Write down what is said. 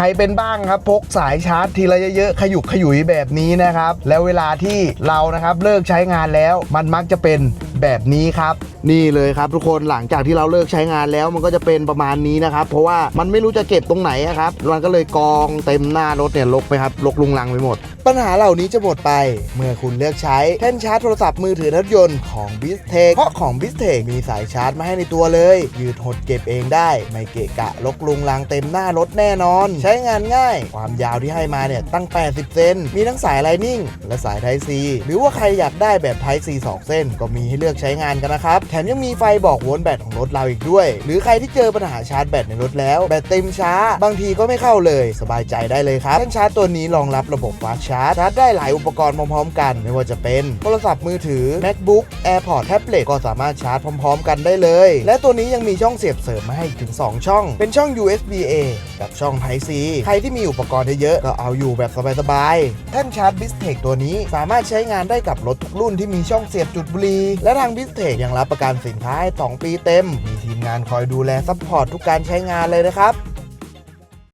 ใครเป็นบ้างครับพกสายชาร์จทีละเยอะๆขยุกขยุยแบบนี้นะครับ แล้วเวลาที่เรานะครับเลิกใช้งานแล้วมันมักจะเป็น แบบนี้ครับ นี่เลยครับทุกคนหลังจากที่เราเลิกใช้งานแล้วมันก็จะเป็นประมาณนี้นะครับ เพราะว่ามันไม่รู้จะเก็บตรงไหนครับมันก็เลยกองเต็มหน้ารถเนี่ยลกไปครับลกลุงลังไปหมด ปัญหาเหล่านี้จะหมดไป เมื่อคุณเลือกใช้แท่นชาร์จโทรศัพท์มือถือรถยนต์ของ b i s t e c เพราะของ b i s t e c มีสายชาร์จมาให้ในตัวเลย ยืดหดเก็บเองได้ ไม่เกะกะลกลุงลังเต็มหน้ารถแน่นอน ใช้งานง่าย ความยาวที่ให้มาเนี่ยตั้ง 80 เซนมีทั้งสาย Lightning และสาย Type C หรือว่าใครอยากได้แบบ Type C 2เส้นก็มีให้เลือกใช้งานกันนะครับ แถมยังมีไฟบอกโวลต์แบตของรถเราอีกด้วย หรือใครที่เจอปัญหาชาร์จแบตในรถแล้ว แบตเต็มช้า บางทีก็ไม่เข้าเลย สบายใจได้เลยครับแท่นชาร์จตัวนี้รองรับระบบฟาสชาร์จชาร์จได้หลายอุปกรณ์พร้อมๆกัน ไม่ว่าจะเป็นโทรศัพท์มือถือ MacBook AirPods แท็บเล็ตก็สามารถชาร์จพร้อม ๆ กันได้เลย และตัวนี้ยังมีช่องเสียบเสริมมาให้ถึง 2 ช่อง เป็นช่อง USB A กับช่อง Type C ใครที่มีอุปกรณ์เยอะๆก็เอาอยู่แบบสบายๆแท่นชาร์จ b i s t e c ตัวนี้สามารถใช้งานได้กับรถทุกรุ่นที่มีช่องเสียบจุดบุหรี่และทางบิสเทคยังรับประกันสินค้าให้ 2 ปีเต็ม มีทีมงานคอยดูแลซัพพอร์ตทุกการใช้งานเลยนะครับ